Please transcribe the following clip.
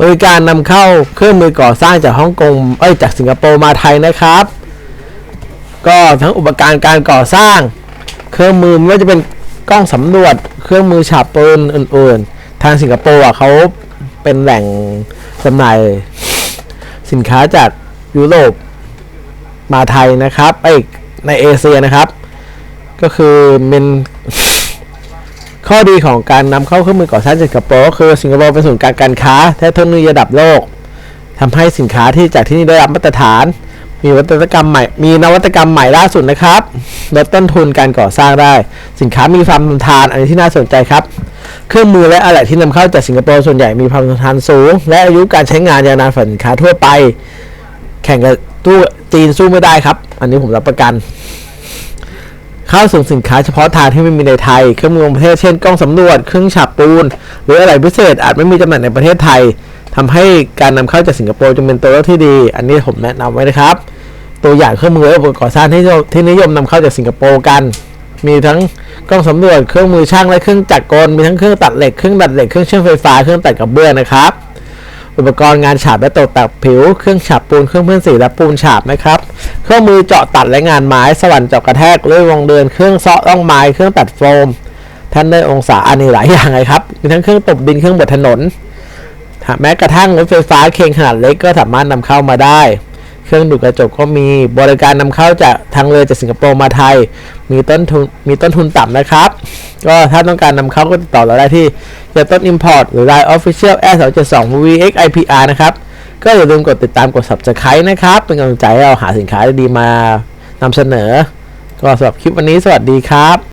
บริการนำเข้าเครื่องมือก่อสร้างจากฮ่องกงเอ้ยจากสิงคโปร์มาไทยนะครับ ก็ทั้งอุปกรณ์การก่อสร้าง เครื่องมือไม่ว่าจะเป็นกล้องสำรวจ เครื่องมือฉาบปืนอื่น ๆ ทางสิงคโปร์อะเขาเป็นแหล่งจำหน่ายสินค้าจากยุโรปมาไทยนะครับไอ้ยในเอเชียนะครับ ก็คือเป็น ข้อดีของการนำเข้าเครื่องมือก่อสร้างจากสิงคโปร์ก็คือสิงคโปร์เป็นศูนย์กลางการค้าและเทคโนโลยีระดับโลกทำให้สินค้าที่จากที่นี่ได้รับมาตรฐาน มีนวัตกรรมใหม่ มีนวัตกรรมใหม่ล่าสุดนะครับลดต้นทุนการก่อสร้างได้ สินค้ามีความทนทานอันนี้ที่น่าสนใจครับ เครื่องมือและอะไหล่ที่นำเข้าจากสิงคโปร์ส่วนใหญ่มีความทนทานสูง และอายุการใช้งานยาวนานฝ่าสินค้าทั่วไป แข่งกับตู้จีนสู้ไม่ได้ครับ อันนี้ผมรับประกัน เข้าส่งสินค้าเฉพาะทางที่ไม่มีในไทย เครื่องมือประเทศเช่นกล้องสำรวจ เครื่องฉาบปูน หรืออะไรพิเศษอาจไม่มีจำหน่ายในประเทศไทยทำให้การนำเข้าจากสิงคโปร์จึงเป็นตัวเลือกที่ดี อันนี้ผมแนะนำไว้นะครับ ตัวอย่างเครื่องมืออุปกรณ์ก่อสร้างที่ที่นิยมนำเข้าจากสิงคโปร์กัน มีทั้งกล้องสำรวจ เครื่องมือช่างและเครื่องจักรกล มีทั้งเครื่องตัดเหล็ก เครื่องดัดเหล็ก เครื่องเชื่อมไฟฟ้า เครื่องตัดกระเบื้องนะครับ อุปกรณ์งานฉาบและตกแต่งผิว เครื่องฉาบปูน เครื่องเพื่อนสีและปูนฉาบนะครับ เครื่องมือเจาะตัดและงานไม้ สว่านเจาะกระแทกเลื่อยวงเดือนเครื่องเซาะร่องไม้ เครื่องตัดโฟมท่านได้องศา อันนี้หลายอย่างเลยครับ มีทั้งเครื่องตบดิน เครื่องบดถนน แม้กระทั่งรถไฟฟ้าเคงขนาดเล็กก็สามารถนำเข้ามาได้ เครื่องดูดกระจกก็มี บริการนำเข้าจากทางเรือจากสิงคโปร์มาไทย มีต้นทุน มีต้นทุนต่ำนะครับ ก็ถ้าต้องการนำเข้าก็ติดต่อเราได้ที่ยาต้น Import หรือ Line Official a 2 7 2 VXIPR นะครับ ก็อย่าลืมกดติดตามกด Subscribe นะครับ เป็นกำลังใจให้เราหาสินค้าดีๆมานำเสนอ ก็สำหรับคลิปวันนี้สวัสดีครับ